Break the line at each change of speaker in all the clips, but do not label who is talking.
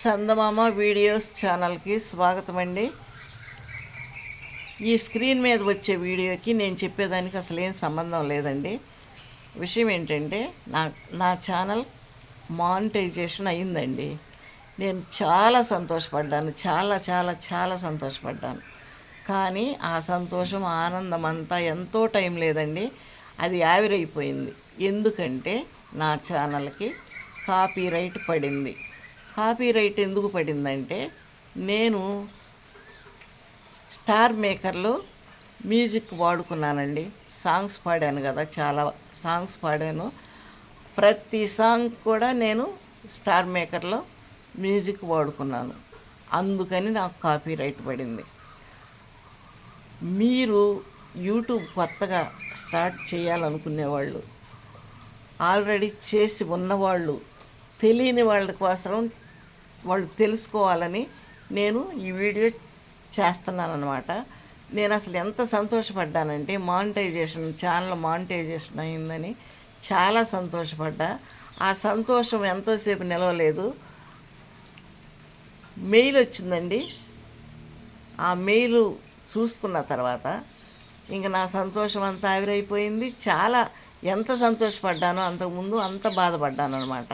చందమామ videos ఛానల్కి స్వాగతం అండి ఈ స్క్రీన్ మీద వచ్చే వీడియోకి నేను చెప్పేదానికి అసలు ఏం సంబంధం లేదండి. విషయం ఏంటంటే నా నా ఛానల్ మానిటైజేషన్ అయిందండి. నేను చాలా సంతోషపడ్డాను చాలా చాలా చాలా సంతోషపడ్డాను. కానీ ఆ సంతోషం ఆనందం అంతా ఎంతో టైం లేదండి. అది ఆవిరైపోయింది. ఎందుకంటే నా ఛానల్కి కాపీ రైట్ పడింది. కాపీ రైట్ ఎందుకు పడిందంటే నేను స్టార్ మేకర్లో మ్యూజిక్ వాడుకున్నానండి. సాంగ్స్ పాడాను కదా చాలా సాంగ్స్ పాడాను. ప్రతి సాంగ్ కూడా నేను స్టార్ మేకర్లో మ్యూజిక్ వాడుకున్నాను. అందుకని నాకు కాపీ రైట్ పడింది. మీరు యూట్యూబ్ కొత్తగా స్టార్ట్ చేయాలనుకునేవాళ్ళు ఆల్రెడీ చేసి ఉన్నవాళ్ళు తెలియని వాళ్ళ కోసం వాళ్ళు తెలుసుకోవాలని నేను ఈ వీడియో చేస్తున్నాను అనమాట నేను అసలు ఎంత సంతోషపడ్డానంటే మానిటైజేషన్ ఛానల్ మానిటైజేషన్ అయిందని చాలా సంతోషపడ్డా. ఆ సంతోషం ఎంతోసేపు నిలవలేదు. మెయిల్ వచ్చిందండి. ఆ మెయిల్ చూసుకున్న తర్వాత ఇంక నా సంతోషం అంతా ఆవిరైపోయింది. చాలా ఎంత సంతోషపడ్డానో అంతకుముందు అంత బాధపడ్డాను అనమాట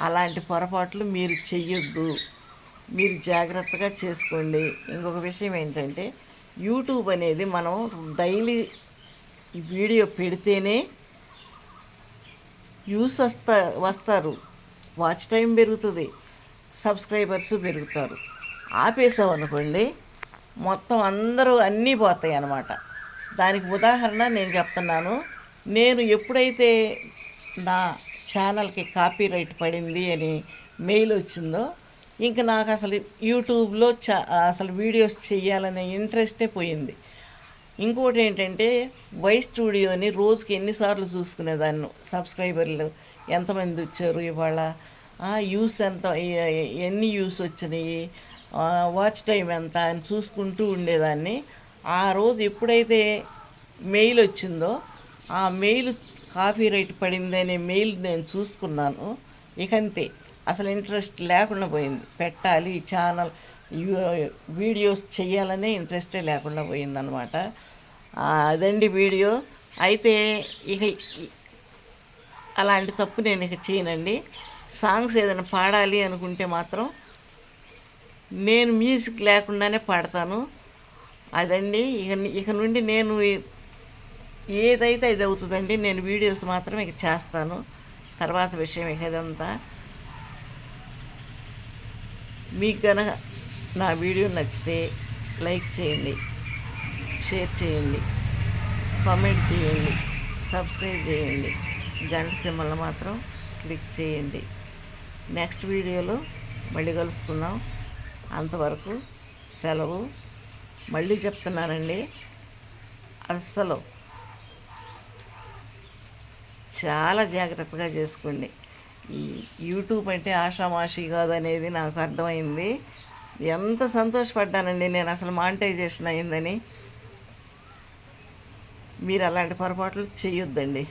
అలాంటి పొరపాట్లు మీరు చెయ్యొద్దు. మీరు జాగ్రత్తగా చేసుకోండి. ఇంకొక విషయం ఏంటంటే యూట్యూబ్ అనేది మనం డైలీ వీడియో పెడితేనే వ్యూస్ వస్తా వస్తారు. వాచ్ టైం పెరుగుతుంది. సబ్స్క్రైబర్స్ పెరుగుతారు. ఆపేసామనుకోండి మొత్తం అందరూ అన్నీ పోతాయి అన్నమాట దానికి ఉదాహరణ నేను చెప్తున్నాను. నేను ఎప్పుడైతే నా ఛానల్కి కాపీ రైట్ పడింది అని మెయిల్ వచ్చిందో ఇంకా నాకు అసలు యూట్యూబ్లో చా అసలు వీడియోస్ చేయాలనే ఇంట్రెస్టే పోయింది. ఇంకోటి ఏంటంటే వై స్టూడియోని రోజుకి ఎన్నిసార్లు చూసుకునేదాన్ని సబ్స్క్రైబర్లు. ఎంతమంది వచ్చారు ఇవాళ? యూస్ ఎంత? ఎన్ని యూస్ వచ్చినాయి? వాచ్ టైం ఎంత? అని చూసుకుంటూ ఉండేదాన్ని. ఆ రోజు ఎప్పుడైతే మెయిల్ వచ్చిందో ఆ మెయిల్ కాపీ రేట్ పడింది అనే మెయిల్ నేను చూసుకున్నాను. ఇక అంతే అసలు ఇంట్రెస్ట్ లేకుండా పోయింది. పెట్టాలి ఛానల్ వీడియోస్ చేయాలనే ఇంట్రెస్టే లేకుండా పోయిందనమాట. అదండి వీడియో. అయితే ఇక అలాంటి తప్పు నేను ఇక చేయనండి. సాంగ్స్ ఏదైనా పాడాలి అనుకుంటే మాత్రం నేను మ్యూజిక్ లేకుండానే పాడతాను. అదండి. ఇక ఇక నుండి నేను ఏదైతే ఇది అవుతుందండి నేను వీడియోస్ మాత్రం ఇక చేస్తాను. తర్వాత విషయం ఇక ఇదంతా. మీకు కనుక నా వీడియో నచ్చితే లైక్ చేయండి షేర్ చేయండి కామెంట్ చేయండి సబ్స్క్రైబ్ చేయండి. గంట సింబల్ మాత్రం క్లిక్ చేయండి. నెక్స్ట్ వీడియోలో మళ్ళీ కలుసుకుందాం. అంతవరకు సెలవు. మళ్ళీ చెప్తున్నానండి అస్సలు చాలా జాగ్రత్తగా చేసుకోండి. ఈ యూట్యూబ్ అంటే ఆషామాషి అనేది నాకు అర్థమైంది. ఎంత సంతోషపడ్డానండి నేను అసలు మానిటైజేషన్ అయిందని మీరు అలాంటి పొరపాట్లు చేయొద్దండి.